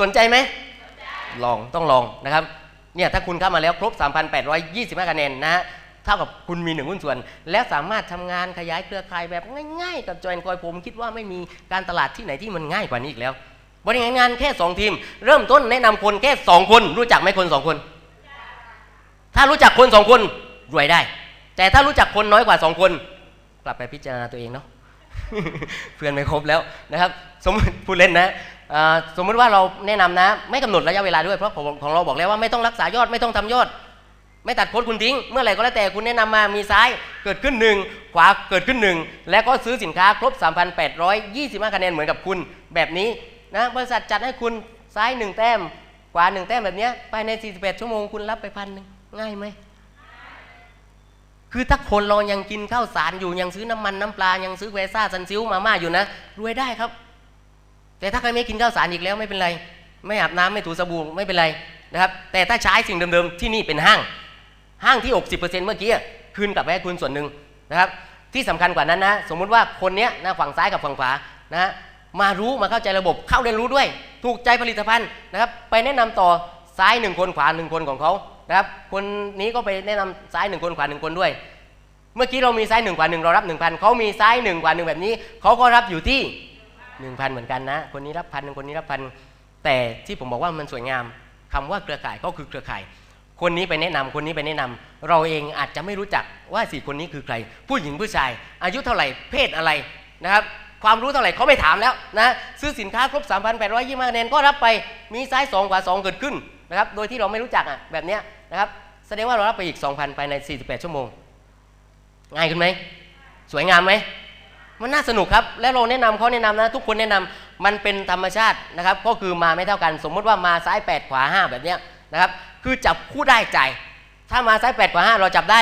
สนใจไหมลองต้องลองนะครับเนี่ยถ้าคุณเข้ามาแล้วครบ 3,825คะแนนนะฮะเท่ากับคุณมีหนึ่งหุ้นส่วน แล้วสามารถทำงานขยายเครือข่ายแบบง่าย ๆ กับจอยนคอยผมคิดว่าไม่มีการตลาดที่ไหนที่มันง่ายกว่านี้อีกแล้ว บริหารงานแค่ 2 ทีม เริ่มต้นแนะนำคนแค่ 2 คน รู้จักไหมคน 2 คน ถ้ารู้จักคน 2 คนรวยได้ แต่ถ้ารู้จักคนน้อยกว่า 2 คน กลับไปพิจารณาตัวเองเนาะเพื่อนไม่ครบแล้วนะครับ สมมติพูดเล่นนะ สมมติว่าเราแนะนำนะ ไม่กำหนดระยะเวลาด้วยเพราะของของเราบอกแล้วว่าไม่ต้องรักษายอดไม่ต้องทำยอด ไม่ตัดโค้ดคุณทิ้ง เมื่อไหร่ก็แล้วแต่คุณแนะนำมามีซ้ายเกิดขึ้นหนึ่งขวาเกิดขึ้นหนึ่งและก็ซื้อสินค้าครบ 3,825คะแนนเหมือนกับคุณแบบนี้นะบริษัทจัดให้คุณซ้ายหนึ่งแต้ม ขวาหนึ่งแต้มแบบนี้ภายใน 48 ชั่วโมงคุณรับไปพันหนึ่งง่ายไหมคือถ้าคนเรายังกินข้าวสารอยู่ยังซื้อน้ำมันน้ำปลายังซื้อแวซ่าซันซิลมาม่าอยู่นะรวยได้ครับ แต่ถ้าใครไม่กินข้าวสารอีกแล้วไม่เป็นไร ไม่อาบน้ำไม่ถูสบู่ไม่เป็นไรนะครับ แต่ถ้าใช้สิ่งเดิมๆที่นี่เป็นห้าง ห้างที่ 60%เมื่อกี้คืนกลับไปให้คุณส่วนหนึ่งนะครับที่สำคัญกว่านั้นนะ สมมุติว่าคนเนี้ยนะฝั่งซ้ายกับฝั่งขวานะมารู้มาเข้าใจระบบเข้าเรียนรู้ด้วย ถูกใจผลิตภัณฑ์นะครับ ไปแนะนำต่อซ้ายหนึ่งคนขวาหนึ่งคนของเขานะครับ คนนี้ก็ไปแนะนำซ้ายหนึ่งคนขวาหนึ่งคนด้วย เมื่อกี้เรามีซ้ายหนึ่งกว่าหนึ่งเรารับหนึ่งพันเขามีซ้ายหนึ่งกว่าหนึ่งแบบนี้เขาก็รับอยู่ที่ หนึ่งพันเหมือนกันนะ คนนี้รับพันหนึ่งคนนี้รับพันแต่ที่ผมบอกว่ามันสวยงามคำว่าเครือข่ายก็คือเครือข่าย คนนี้ไปแนะนำคนนี้ไปแนะนำเราเองอาจจะไม่รู้จักว่าสี่คนนี้คือใคร ผู้หญิงผู้ชาย อายุเท่าไหร่เพศอะไรนะครับความรู้เท่าไหร่เขาไม่ถามแล้วนะซื้อสินค้าครบ 3,825คะแนนก็รับไปมีซ้าย2ขวา2เกิดขึ้นนะครับโดยที่เราไม่รู้จักอะแบบเนี้ยนะครับแสดงว่าเรารับไปอีก 2,000ภายใน 48 ชั่วโมง ง่ายขึ้นไหม สวยงามไหม มันน่าสนุกครับ แล้วเราแนะนำเขาแนะนำนะ ทุกคนแนะนำมันเป็นธรรมชาตินะครับ ก็คือมาไม่เท่ากัน สมมุติว่ามาซ้าย 8 ขวา 5 แบบนี้นะครับ คือจับคู่ได้จ่ายถ้ามาซ้าย 8 ขวา 5 เราจับได้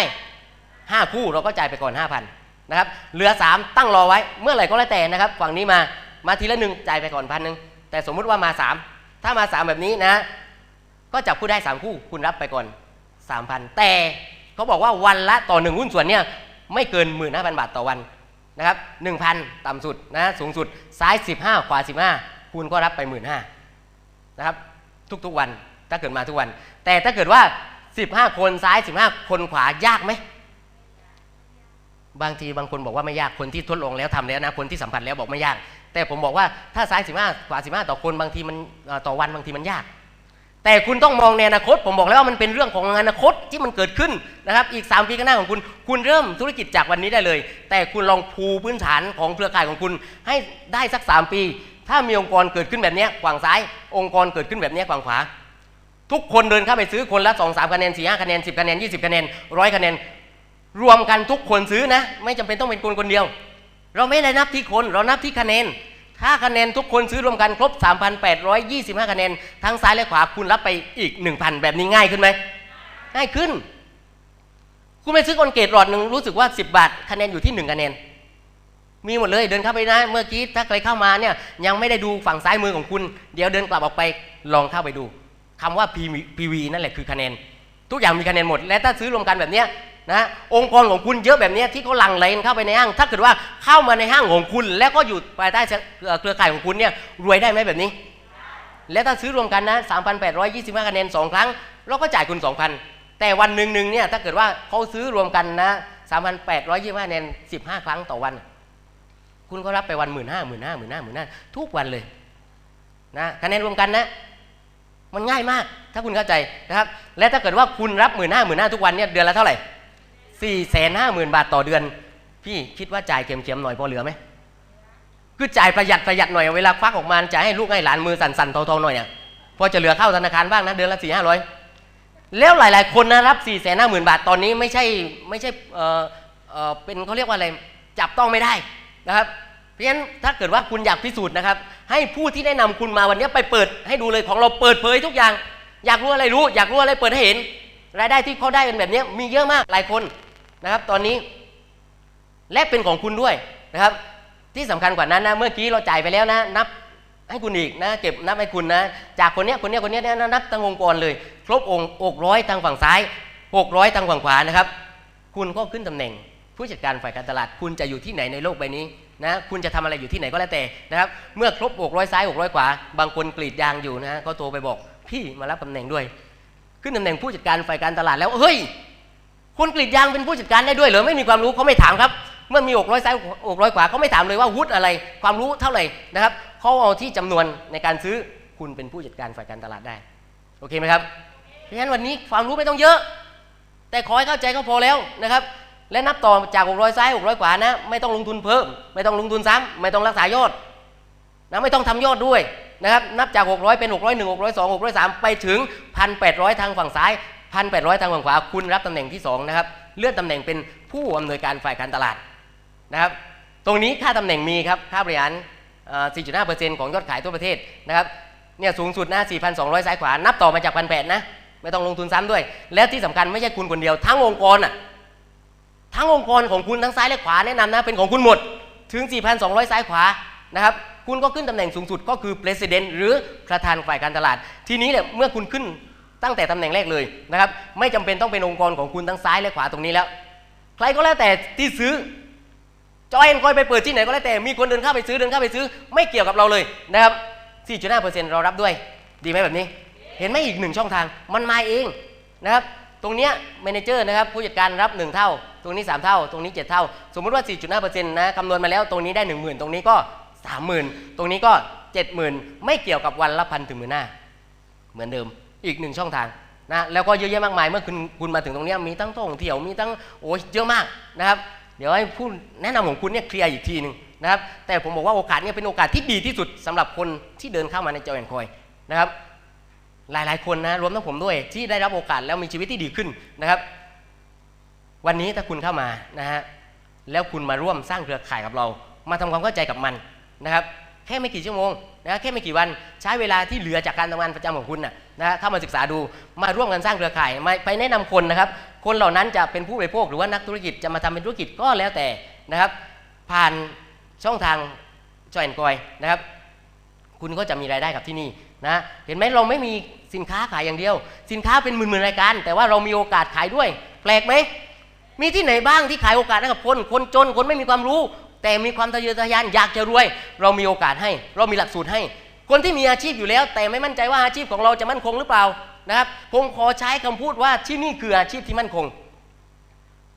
5 คู่เราก็จ่ายไปก่อน 5,000นะครับเหลือ 3 ตั้งรอไว้เมื่อไหร่ก็แล้วแต่นะครับ ฝั่งนี้มามาทีละหนึ่งจ่ายไปก่อนพันหนึ่งแต่สมมุติว่ามา 3 ถ้ามา 3 แบบนี้นะ ก็จับคู่ได้ 3 คู่คุณรับไปก่อน 3,000 แต่เขาบอกว่าวันละต่อหนึ่งหุ้นส่วนเนี่ยไม่เกิน 15,000 บาทต่อวัน นะครับ1,000 ต่ำสุดนะสูงสุดซ้าย 15 ขวา 15 คุณก็รับไป 15,000นะครับทุกๆวันถ้าเกิดมาทุกวัน แต่ถ้าเกิดว่า 15 คนซ้าย 15 คนขวายากไหมบางทีบางคนบอกว่าไม่ยากคนที่ทดลองแล้วทำแล้วนะคนที่สัมผัสแล้วบอกไม่ยาก แต่ผมบอกว่าถ้าซ้าย 15 ขวา 15 ต่อคนบางทีมันต่อวันบางทีมันยาก แต่คุณต้องมองในอนาคต ผมบอกแล้วว่ามันเป็นเรื่องของอนาคตที่มันเกิดขึ้นนะครับ อีก 3 ปีข้างหน้าของคุณ คุณเริ่มธุรกิจจากวันนี้ได้เลย แต่คุณลองภูพื้นฐานของเครือข่ายของคุณ ให้ได้สัก 3 ปี ถ้ามีองค์กรเกิดขึ้นแบบนี้ฝั่งซ้าย องค์กรเกิดขึ้นแบบนี้ฝั่งขวา ทุกคนเดินเข้าไปซื้อคนละ 2 3คะแนน4 5คะแนน10คะแนน20คะแนนร้อยคะแนนรวมกันทุกคนซื้อนะ ไม่จำเป็นต้องเป็นคนคนเดียว เราไม่ได้นับที่คนเรานับที่คะแนน ถ้าคะแนนทุกคนซื้อรวมกันครบ 3,825 คะแนน ทั้งซ้ายและขวาคุณรับไปอีก 1,000 แบบนี้ง่ายขึ้นไหม ง่ายขึ้น คุณไปซื้อคอนเกตหลอดหนึ่งรู้สึกว่า 10 บาท คะแนนอยู่ที่ 1 คะแนน มีหมดเลยเดินเข้าไปนะ เมื่อกี้ถ้าใครเข้ามาเนี่ยยังไม่ได้ดูฝั่งซ้ายมือของคุณ เดี๋ยวเดินกลับออกไปลองเข้าไปดูคำว่า PV นั่นแหละคือคะแนน ทุกอย่างมีคะแนนหมด และถ้าซื้อรวมกันแบบเนี้ย นะองค์กรของคุณเยอะแบบนี้ที่เขาหลั่งไหลเข้าไปในห้าง ถ้าเกิดว่าเข้ามาในห้างของคุณ แล้วก็อยู่ภายใต้เครือข่ายของคุณเนี่ยรวยได้ไหมแบบนี้ และถ้าซื้อรวมกันนะ 3,825คะแนนสองครั้ง เราก็จ่ายคุณ 2,000 แต่วันหนึ่งหนึ่งเนี่ยถ้าเกิดว่าเขาซื้อรวมกันนะ3,825คะแนน15 ครั้งต่อวัน คุณก็รับไปวันหมื่นห้าหมื่นห้าหมื่นห้าหมื่นห้าทุกวันเลยนะคะแนนรวมกันนะมันง่ายมาก ถ้าคุณเข้าใจนะครับ และถ้าเกิดว่าคุณรับหมื่นห้าหมื่นห้าทุกวันเนี่ยเดือนละเท่าไหร่ สี่แสนห้าหมื่นบาทต่อเดือน พี่คิดว่าจ่ายเค็มๆหน่อยพอเหลือไหมคือจ่ายประหยัดประหยัดหน่อยเวลาควักออกมาจ่ายให้ลูกให้หลานมือสั่นๆเทาๆหน่อยอะพอจะเหลือเข้าธนาคารบ้างนะเดือนละสี่ห้าร้อยแล้วหลาย ๆ คนนะรับสี่แสนห้าหมื่นบาทตอนนี้ไม่ใช่ไม่ใช่เออเออเป็นเขาเรียกว่าอะไรจับต้องไม่ได้นะครับเพราะฉะนั้นถ้าเกิดว่าคุณอยากพิสูจน์นะครับ ให้ผู้ที่แนะนำคุณมาวันนี้ไปเปิดให้ดูเลยของเราเปิดเผยทุกอย่าง อยากรู้อะไรรู้ อยากรู้อะไรเปิดให้เห็น รายได้ที่เขาได้เป็นแบบนี้มีเยอะมากหลายคน นะครับ ตอนนี้ และเป็นของคุณด้วยนะครับ ที่สำคัญกว่านั้นนะ เมื่อกี้เราจ่ายไปแล้วนะ นับให้คุณอีกนะเก็บนับให้คุณนะ จากคนเนี้ยคนเนี้ยคนเนี้ยนะนับตั้งองค์กรเลย ครบองค์กร้อยทางฝั่งซ้ายหกร้อยทางฝั่งขวานะครับ คุณก็ขึ้นตำแหน่ง ผู้จัดการฝ่ายการตลาด คุณจะอยู่ที่ไหนในโลกใบนี้นะคุณจะทำอะไรอยู่ที่ไหนก็แล้วแต่นะครับ เมื่อครบ600ซ้าย600ขวาบางคนกรีดยางอยู่นะก็โทรไปบอก พี่มารับตำแหน่งด้วย ขึ้นตำแหน่งผู้จัดการฝ่ายการตลาดแล้วเฮ้ย คนกรีดยางเป็นผู้จัดการได้ด้วยหรือไม่มีความรู้เขาไม่ถามครับ เมื่อมี600ซ้าย600ขวาเขาไม่ถามเลยว่าวุฒิอะไร ความรู้เท่าไหร่นะครับเขาเอาที่จำนวนในการซื้อคุณเป็นผู้จัดการฝ่ายการตลาดได้โอเคไหมครับเพราะฉะนั้นวันนี้ความรู้ไม่ต้องเยอะ แต่ขอให้เข้าใจก็พอแล้วนะครับ และนับต่อจาก600ซ้าย600ขวานะ ไม่ต้องลงทุนเพิ่ม ไม่ต้องลงทุนซ้ำไม่ต้องรักษายอดนะไม่ต้องทำยอดด้วยนะครับ นับจาก 600 เป็น 601 602 603 ไปถึง 1,800 ทางฝั่งซ้าย 1,800 ทางฝั่งขวา คุณรับตำแหน่งที่ 2 นะครับ เลื่อนตำแหน่งเป็นผู้อำนวยการฝ่ายการตลาดนะครับ ตรงนี้ค่าตำแหน่งมีครับ ค่าบริหาร 4.5%ของยอดขายทั่วประเทศนะครับ เนี่ยสูงสุดนะ4,200 ซ้ายขวา นับต่อมาจาก 1,800 นะ ไม่ต้องลงทุนซ้ำด้วย แล้วที่สำคัญไม่ใช่คุณคนเดียว ทั้งองค์กรอะ ทั้งองค์กรของคุณทั้งซ้ายและขวาแนะนำนะ เป็นของคุณหมด ถึง 4,200 ซ้ายขวา นะครับคุณก็ขึ้นตำแหน่งสูงสุดก็คือ president หรือประธานฝ่ายการตลาด ทีนี้เนี่ยเมื่อคุณขึ้น ตั้งแต่ตำแหน่งแรกเลยนะครับ ไม่จำเป็นต้องเป็นองค์กรของคุณทั้งซ้ายและขวาตรงนี้แล้ว ใครก็แล้วแต่ที่ซื้อจอยเอ็นคอยไปเปิดที่ไหนก็แล้วแต่มีคนเดินเข้าไปซื้อเดินเข้าไปซื้อ ไม่เกี่ยวกับเราเลยนะครับ 4.5%เรารับด้วย ดีไหมแบบนี้ เห็นไหมอีกหนึ่งช่องทางมันมาเองนะครับตรงเนี้ยเมเนเจอร์นะครับผู้จัดการรับ 1 เท่า ตรงนี้ 3 เท่า ตรงนี้ 7 เท่า สมมุติว่า 4.5%นะคำนวณมาแล้วตรงนี้ได้ 10,000 ตรงนี้ก็ 30,000 ตรงนี้ก็ 70,000 ไม่เกี่ยวกับวันละพันถึงหมื่นห้าเหมือนเดิม อีกหนึ่งช่องทางนะแล้วก็เยอะแยะมากมายเมื่อคุณคุณมาถึงตรงนี้มีทั้งท่องเที่ยวมีทั้งโอ้เยอะมากนะครับ เดี๋ยวให้ผู้แนะนำของคุณเนี่ยเคลียร์อีกทีหนึ่งนะครับ แต่ผมบอกว่าโอกาสเนี่ยเป็นโอกาสที่ดีที่สุดสำหรับคนที่เดินเข้ามาในเจอยแอนคอยนะครับ หลายๆคนนะรวมทั้งผมด้วยที่ได้รับโอกาสแล้วมีชีวิตที่ดีขึ้นนะครับ วันนี้ถ้าคุณเข้ามานะฮะแล้วคุณมาร่วมสร้างเครือข่ายกับเรา มาทำความเข้าใจกับมันนะครับ แค่ไม่กี่ชั่วโมงนะแค่ไม่กี่วันใช้เวลาที่เหลือจากการทำงานประจำของคุณนะ นะเข้ามาศึกษาดูมาร่วมกันสร้างเครือข่ายมาไปแนะนำคนนะครับ คนเหล่านั้นจะเป็นผู้บริโภคหรือว่านักธุรกิจจะมาทำเป็นธุรกิจก็แล้วแต่นะครับ ผ่านช่องทางจอยแอนกอยนะครับ คุณก็จะมีรายได้กับที่นี่นะเห็นไหมเราไม่มีสินค้าขายอย่างเดียว สินค้าเป็นหมื่นๆรายการ แต่ว่าเรามีโอกาสขายด้วย แปลกไหมมีที่ไหนบ้างที่ขายโอกาสให้กับคนคนจนคนไม่มีความรู้ แต่มีความทะเยอทะยานอยากจะรวย เรามีโอกาสให้ เรามีหลักสูตรให้ คนที่มีอาชีพอยู่แล้ว แต่ไม่มั่นใจว่าอาชีพของเราจะมั่นคงหรือเปล่านะครับผมขอใช้คำพูดว่าที่นี่คืออาชีพที่มั่นคง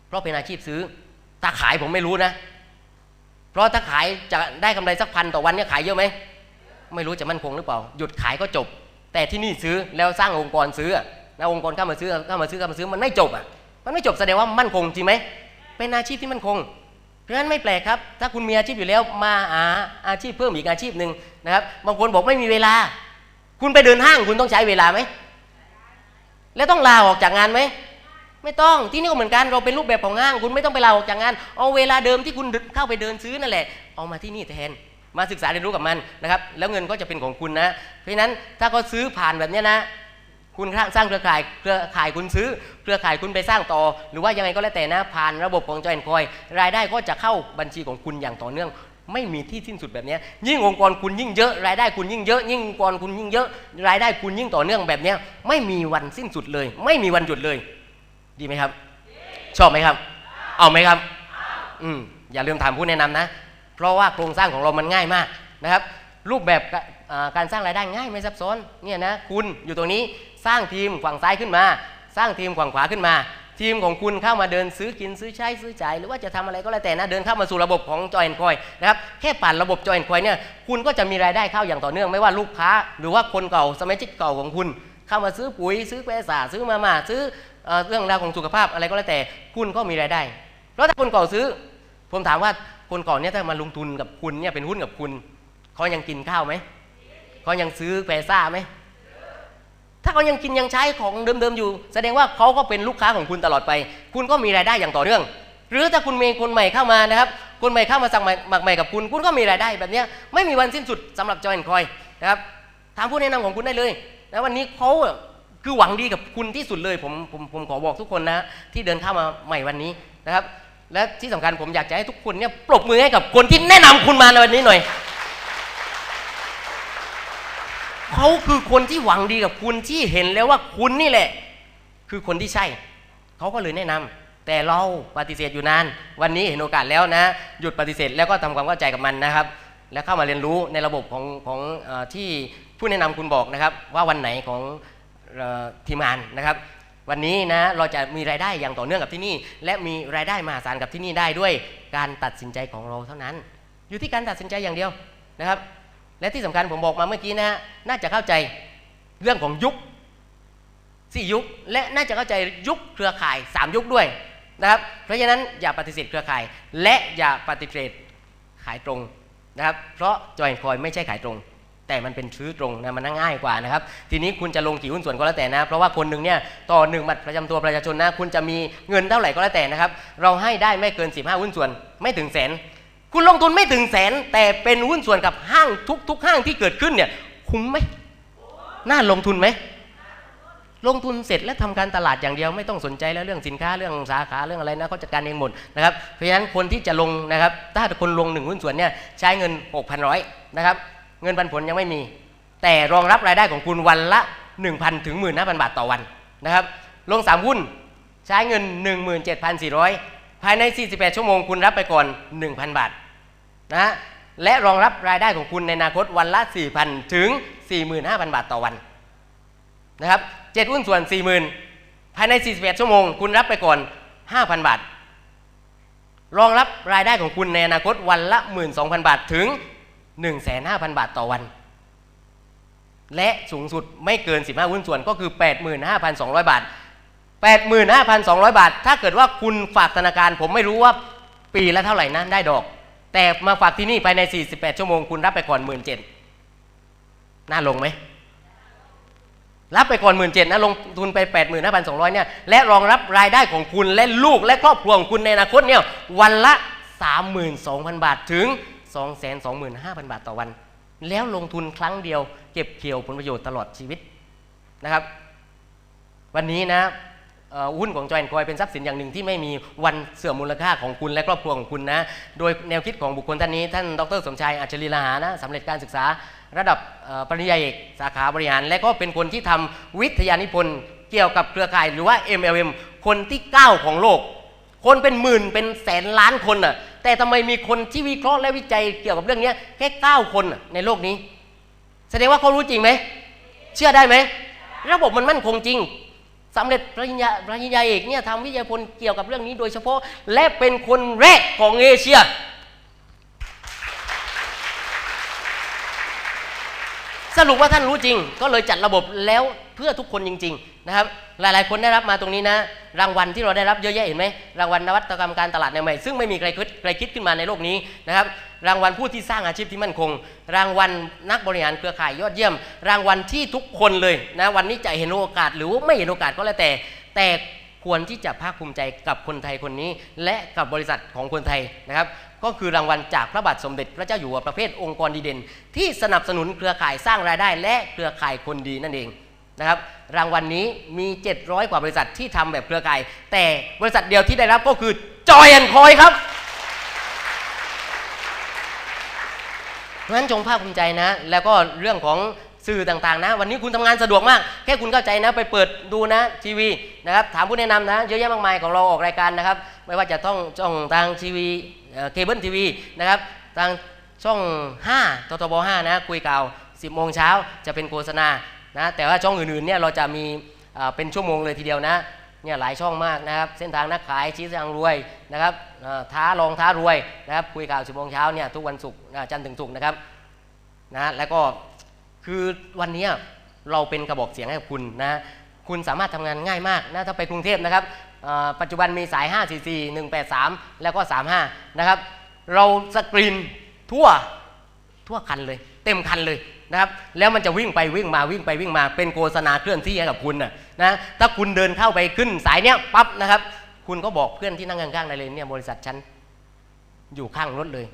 เพราะเป็นอาชีพซื้อถ้าขายผมไม่รู้นะ เพราะถ้าขายจะได้กำไรสักพันต่อวันเนี่ยขายเยอะไหมไม่รู้จะมั่นคงหรือเปล่า หยุดขายก็จบ แต่ที่นี่ซื้อแล้วสร้างองค์กรซื้ออะแล้วองค์กรเข้ามาซื้อเข้ามาซื้อเข้ามาซื้อมันไม่จบอะมันไม่จบแสดงว่ามั่นคงจริงไหมเป็นอาชีพที่มั่นคง เพราะฉะนั้นไม่แปลกครับ ถ้าคุณมีอาชีพอยู่แล้วมาหาอาชีพเพิ่มอีกอาชีพหนึ่งนะครับ บางคนบอกไม่มีเวลา คุณไปเดินห้างคุณต้องใช้เวลาไหม แล้วต้องลาออกจากงานไหม ไม่ต้อง ที่นี่ก็เหมือนกัน เราเป็นรูปแบบของห้าง คุณไม่ต้องไปลาออกจากงาน เอาเวลาเดิมที่คุณเข้าไปเดินซื้อนั่นแหละ เอามาที่นี่แทน มาศึกษาเรียนรู้กับมันนะครับ แล้วเงินก็จะเป็นของคุณนะ เพราะฉะนั้นถ้าเขาซื้อผ่านแบบนี้นะ คุณสร้างเครือข่ายเครือข่ายคุณซื้อ เครือข่ายคุณไปสร้างต่อ หรือว่ายังไงก็แล้วแต่นะผ่านระบบของจอยแอนคอยรายได้ก็จะเข้าบัญชีของคุณอย่างต่อเนื่อง ไม่มีที่สิ้นสุดแบบนี้ยิ่งองค์กรคุณยิ่งเยอะ รายได้คุณยิ่งเยอะยิ่งองค์กรคุณยิ่งเยอะ รายได้คุณยิ่งต่อเนื่องแบบนี้ไม่มีวันสิ้นสุดเลย ไม่มีวันหยุดเลย ดีไหมครับ ชอบไหมครับ เอาไหมครับอืมอย่าลืมถามผู้แนะนำนะ เพราะว่าโครงสร้างของเรามันง่ายมากนะครับ รูปแบบ การสร้างรายได้ง่ายไม่ซับซ้อนเนี่ยนะคุณอยู่ตรงนี้สร้างทีมฝั่งซ้ายขึ้นมา สร้างทีมฝั่งขวาขึ้นมา ทีมของคุณเข้ามาเดินซื้อกินซื้อใช้ซื้อจ่ายหรือว่าจะทำอะไรก็แล้วแต่นะเดินเข้ามาสู่ระบบของจอยแอนคอยนะครับแค่ผ่านระบบจอยแอนคอยเนี่ยคุณก็จะมีรายได้เข้าอย่างต่อเนื่องไม่ว่าลูกค้า หรือว่าคนเก่าสมาชิกเก่าของคุณ เข้ามาซื้อปุ๋ยซื้อแปรสาซื้อมาม่าซื้อเอ่อเรื่องราวของสุขภาพอะไรก็แล้วแต่ คุณก็มีรายได้เพราะถ้าคนเก่าซื้อ ผมถามว่าคนเก่อนเนี่ยถ้ามาลงทุนกับคุณเนี่ยเป็นหุ้นกับคุณเขายังกินข้าวไหม เขายังซื้อแปรซ่าไหม ถ้าเขายังกินยังใช้ของเดิมๆอยู่ แสดงว่าเขาก็เป็นลูกค้าของคุณตลอดไป คุณก็มีรายได้อย่างต่อเนื่อง หรือถ้าคุณมีคนใหม่เข้ามานะครับ คนใหม่เข้ามาสั่งใหม่หมักใหม่กับคุณ คุณก็มีรายได้แบบนี้ไม่มีวันสิ้นสุดสำหรับจอยแอนคอยนะครับถามผู้แนะนำของคุณได้เลยนะวันนี้เขาคือหวังดีกับคุณที่สุดเลยผมผมผมขอบอกทุกคนนะที่เดินเข้ามาใหม่วันนี้นะครับ และที่สำคัญผมอยากจะให้ทุกคนเนี่ยปรบมือให้กับคนที่แนะนำคุณมาในวันนี้หน่อย เขาคือคนที่หวังดีกับคุณที่เห็นแล้วว่าคุณนี่แหละ คือคนที่ใช่ เขาก็เลยแนะนำแต่เราปฏิเสธอยู่นาน วันนี้เห็นโอกาสแล้วนะ หยุดปฏิเสธแล้วก็ทำความเข้าใจกับมันนะครับ แล้วเข้ามาเรียนรู้ในระบบของของอที่ผู้แนะนำคุณบอกนะครับ ว่าวันไหนของออทีมงานนะครับวันนี้นะเราจะมีรายได้อย่างต่อเนื่องกับที่นี่ และมีรายได้มหาศาลกับที่นี่ได้ด้วยการตัดสินใจของเราเท่านั้น อยู่ที่การตัดสินใจอย่างเดียวนะครับ และที่สำคัญผมบอกมาเมื่อกี้นะฮะน่าจะเข้าใจเรื่องของยุคสี่ยุค และน่าจะเข้าใจยุคเครือข่าย 3 ยุคด้วยนะครับเพราะฉะนั้นอย่าปฏิเสธเครือข่าย และอย่าปฏิเสธขายตรงนะครับเพราะจอยคอยไม่ใช่ขายตรง แต่มันเป็นซื้อตรงนะมันง่ายกว่านะครับทีนี้คุณจะลงกี่หุ้นส่วนก็แล้วแต่นะเพราะว่าคนหนึ่งเนี่ยต่อหนึ่งบัตรประจำตัวประชาชนนะคุณจะมีเงินเท่าไหร่ก็แล้วแต่นะครับเราให้ได้ไม่เกิน 15 หุ้นส่วนไม่ถึงแสน คุณลงทุนไม่ถึงแสน แต่เป็นหุ้นส่วนกับห้างทุกๆห้างที่เกิดขึ้นเนี่ยคุ้มไหมน่าลงทุนไหมลงทุนเสร็จแล้วทำการตลาดอย่างเดียวไม่ต้องสนใจแล้วเรื่องสินค้าเรื่องสาขาเรื่องอะไรนะเขาจัดการเองหมดนะครับเพราะฉะนั้นคนที่จะลงนะครับ ถ้าคนลงหนึ่งหุ้นส่วนเนี่ยใช้เงิน 6,100นะครับเงินปันผลยังไม่มี แต่รองรับรายได้ของคุณวันละ 1,000ถึง15,000 บาทต่อวันนะครับลง 3 หุ้นใช้เงิน 17,400 ภายใน 48 ชั่วโมงคุณรับไปก่อน 1,000 บาทนะฮะและรองรับรายได้ของคุณในอนาคตวันละ 4,000 ถึง 45,000 บาทต่อวันนะครับเจ็ดหุ้นส่วน 40,000 ภายใน41ชั่วโมง คุณรับไปก่อน 5,000 บาท รองรับรายได้ของคุณในอนาคตวันละ 12,000 บาทถึง 15,000บาทต่อวัน และสูงสุดไม่เกิน 15 หุ้นส่วนก็คือ 85,200 บาท 85,200 บาท ถ้าเกิดว่าคุณฝากธนาคาร ผมไม่รู้ว่าปีละเท่าไหร่นะได้ดอก แต่มาฝากที่นี่ภายใน 48 ชั่วโมงคุณรับไปก่อน17,000น่าลงไหมรับไปก่อนหมื่นเจ็ดนะลงทุนไปแปดหมื่นห้าพันสองร้อยเนี่ยและรองรับรายได้ของคุณและลูกและครอบครัวของคุณในอนาคตเนี่ยวันละสามหมื่นสองพันบาทถึงสองแสนสองหมื่นห้าพันบาทต่อวัน แล้วลงทุนครั้งเดียว เก็บเกี่ยวผลประโยชน์ตลอดชีวิตนะครับ วันนี้นะ หุ้นของจอยแอนคอยเป็นทรัพย์สินอย่างหนึ่งที่ไม่มีวันเสื่อมมูลค่าของคุณและครอบครัวของคุณนะ โดยแนวคิดของบุคคลท่านนี้ ท่านดรสมชายอัจฉริลาหานะสำเร็จการศึกษาระดับปริญญาเอกสาขาบริหาร และก็เป็นคนที่ทำวิทยานิพนธ์เกี่ยวกับเครือข่ายหรือว่า MLM คนที่ 9 ของโลก คนเป็นหมื่นเป็นแสนล้านคนน่ะแต่ทำไมมีคนที่วิเคราะห์และวิจัยเกี่ยวกับเรื่องนี้แค่ 9 คนในโลกนี้ แสดงว่าเขารู้จริงไหมเชื่อได้ไหมระบบมันมั่นคงจริง สำเร็จปริญญาปริญญาเอกเนี่ยทำวิทยาพลเกี่ยวกับเรื่องนี้โดยเฉพาะและเป็นคนแรกของเอเชีย สรุปว่าท่านรู้จริง ก็เลยจัดระบบแล้วเพื่อทุกคนจริง ๆ นะครับ หลายๆ คนได้รับมาตรงนี้นะ รางวัลที่เราได้รับเยอะแยะเห็นไหมรางวัลนวัตกรรมการตลาดใหม่ซึ่งไม่มีใครคิดใครคิดขึ้นมาในโลกนี้นะครับ รางวัลผู้ที่สร้างอาชีพที่มั่นคง รางวัลนักบริหารเครือข่ายยอดเยี่ยม รางวัลที่ทุกคนเลยนะวันนี้จะเห็นโอกาสหรือไม่เห็นโอกาสก็แล้วแต่ แต่ควรที่จะภาคภูมิใจกับคนไทยคนนี้ และกับบริษัทของคนไทยนะครับ ก็คือรางวัลจากพระบาทสมเด็จพระเจ้าอยู่หัวประเภทองค์กรดีเด่น ที่สนับสนุนเครือข่ายสร้างรายได้ และเครือข่ายคนดีนั่นเองนะครับ รางวัลนนี้มี 700 กว่าบริษัทที่ทำแบบเครือข่าย แต่บริษัทเดียวที่ได้รับก็คือจอยแอนคอยครับ เพราะฉะนั้นจงภาคภูมิใจนะ แล้วก็เรื่องของสื่อต่างๆนะ วันนี้คุณทำงานสะดวกมาก แค่คุณเข้าใจนะ ไปเปิดดูนะทีวีนะครับ ถามผู้แนะนำนะ เยอะแยะมากมายของเราออกรายการนะครับ ไม่ว่าจะต้องช่องทางทีวีเคเบิลทีวีนะครับทางช่อง 5 ททบ 5 นะ คุยข่าว10 โมงเช้าจะเป็นโฆษณานะ แต่ว่าช่องอื่นๆเนี่ยเราจะมีเป็นชั่วโมงเลยทีเดียวนะ เนี่ยหลายช่องมากนะครับเส้นทางนักขายชี้ทางรวยนะครับท้าลองท้ารวยนะครับคุยข่าว10โมงเช้าเนี่ยทุกวันศุกร์จันทร์ถึงศุกร์นะครับนะแล้วก็คือวันนี้เราเป็นกระบอกเสียงให้กับคุณนะคุณสามารถทำงานง่ายมากนะถ้าไปกรุงเทพนะครับปัจจุบันมีสาย 544 183 แล้วก็ 35 นะครับ เราสกรีนทั่วทั่วคันเลย เต็มคันเลย นะครับแล้วมันจะวิ่งไปวิ่งมาวิ่งไปวิ่งมาเป็นโฆษณาเคลื่อนที่ให้กับคุณนะนะถ้าคุณเดินเข้าไปขึ้นสายเนี้ยปั๊บนะครับคุณก็บอกเพื่อนที่นั่งข้างๆได้เลยเนี่ยบริษัทฉันอยู่ข้างรถเลย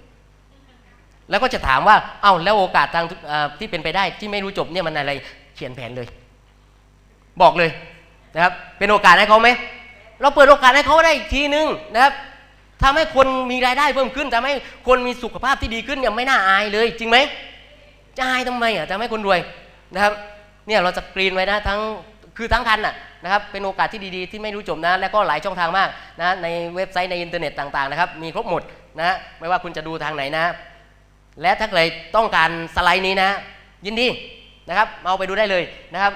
แล้วก็จะถามว่าเอ้าแล้วโอกาสทางที่เป็นไปได้ที่ไม่รู้จบเนี่ยมันอะไรเขียนแผนเลย บอกเลยนะครับเป็นโอกาสให้เขาไหมเราเปิดโอกาสให้เขาได้อีกทีนึงนะครับทำให้คนมีรายได้เพิ่มขึ้นทำให้คนมีสุขภาพที่ดีขึ้นเนี่ยไม่น่าอายเลย จริงไหม จะอายทำไมอะจะไม่คนรวยนะครับเนี่ยเราจะกรีนไว้นะทั้งคือทั้งคันน่ะนะครับเป็นโอกาสที่ดีๆ ที่ไม่รู้จบนะ และก็หลายช่องทางมากนะในเว็บไซต์ในอินเทอร์เน็ตต่างๆนะครับมีครบหมดนะไม่ว่าคุณจะดูทางไหนนะ และถ้าใครต้องการสไลด์นี้นะ ยินดีนะครับเอาไปดูได้เลยนะครับ